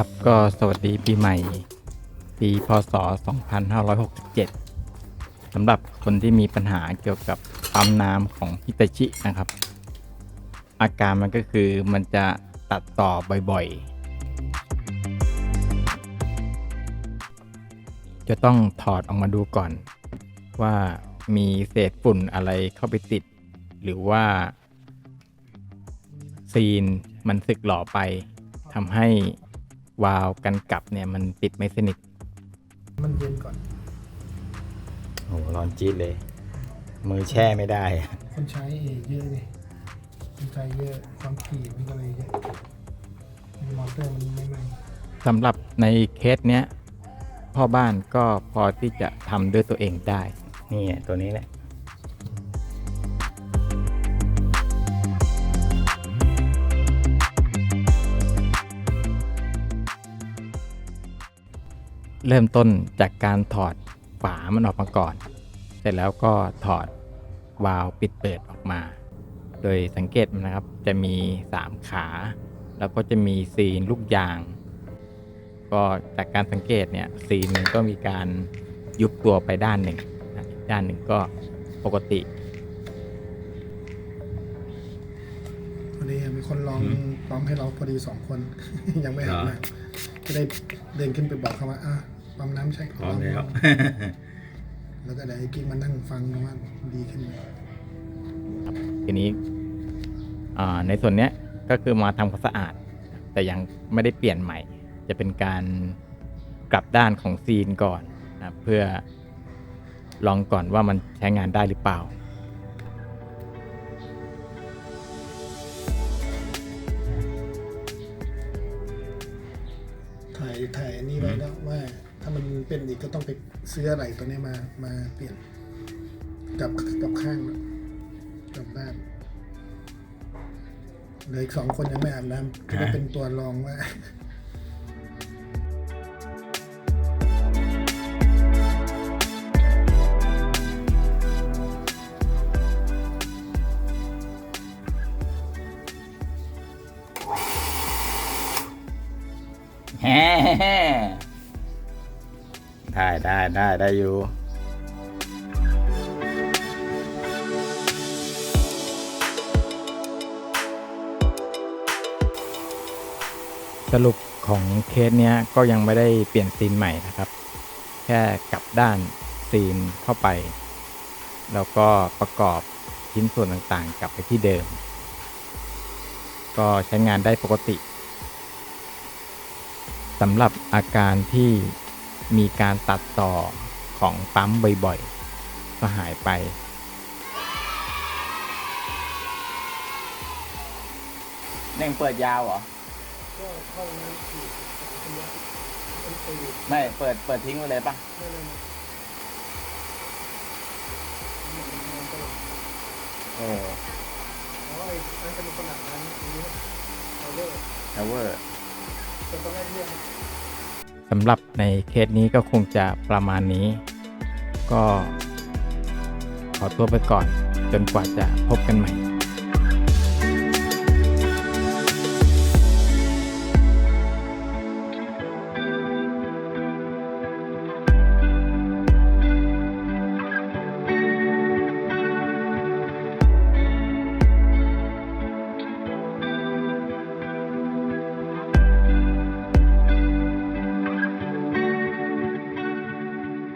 ครับก็สวัสดีปีใหม่ ปีพศ 2567สำหรับคนที่มีปัญหาเกี่ยวกับปั๊มน้ำของฮิตาชินะครับ อาการมันก็คือมันจะตัดต่อบ่อยๆ จะต้องถอดออกมาดูก่อน ว่ามีเศษฝุ่นอะไรเข้าไปติด หรือว่า ซีนมันสึกหล่อไปทำให้ วาล์วกันกลับเนี่ยมันติดไม่สนิท มันเย็นก่อน โอ้ร้อนจี๊ดเลย มือแช่ไม่ได้ คนใช้เยอะเลยคนใช้เยอะความถี่มันก็เลยเยอะมอเตอร์มันไม่ไหม้สำหรับในเคสเนี้ยพ่อบ้านก็พอที่จะทำด้วยตัวเองได้ นี่ไงตัวนี้แหละ เริ่มต้นจากการถอดฝามันออกมาก่อน เสร็จแล้วก็ถอดวาล์วปิดเปิดออกมา โดยสังเกตมันนะครับ จะมี 3 ขา แล้วก็จะมีซีนลูกยาง ก็จากการสังเกตเนี่ยซีนมันก็มีการยุบตัวไปด้านหนึ่งนะอีกด้านหนึ่งก็ปกติพอดีมีคนลองลองให้เราพอดีสองคน ยังไม่หันมาก็ได้เดินขึ้นไปบอกเขาว่าอะ ปั๊มน้ำใช่ของเราแล้วก็เดี๋ยวไอ้กิ๊กมานั่งฟังว่าดีขึ้นไหมทีนี้อ่าในส่วนเนี้ยก็คือมาทำความสะอาด แต่ยังไม่ได้เปลี่ยนใหม่ จะเป็นการกลับด้านของซีนก่อนนะเพื่อลองก่อนว่ามันใช้งานได้หรือเปล่าถ่ายถ่ายอันนี้ไว้แล้วว่า ถ้ามันเป็นอีกก็ต้องไปซื้ออะไรตัวนี้มามาเปลี่ยนกับกับข้างกับด้านเหลืออีกสองคนยังไม่อาบน้ำก็จะเป็นตัวรองว่าแฮ่ ได้ได้ได้ได้อยู่สรุปของเคสเนี้ยก็ยังไม่ได้เปลี่ยนซีนใหม่นะครับ แค่กลับด้านซีนเข้าไป แล้วก็ประกอบชิ้นส่วนต่างๆ กลับไปที่เดิม ก็ใช้งานได้ปกติสำหรับอาการที่ มีการตัดต่อของปั๊มบ่อยๆ ก็หายไป เน่งเปิดยาวเหรอก็เข้าน้ำฉีดเป็นวัดเป็นปีไม่ เปิด เปิดทิ้งไว้เลยปะไม่เลยนะเออเพราะไอ้นั่นเป็นขนาดนั้นอันนี้เราเลิกทาวเวอร์แต่ตอนแรกเรียกสำหรับในเคสนี้ก็คงจะประมาณนี้ ก็ขอตัวไปก่อนจนกว่าจะพบกันใหม่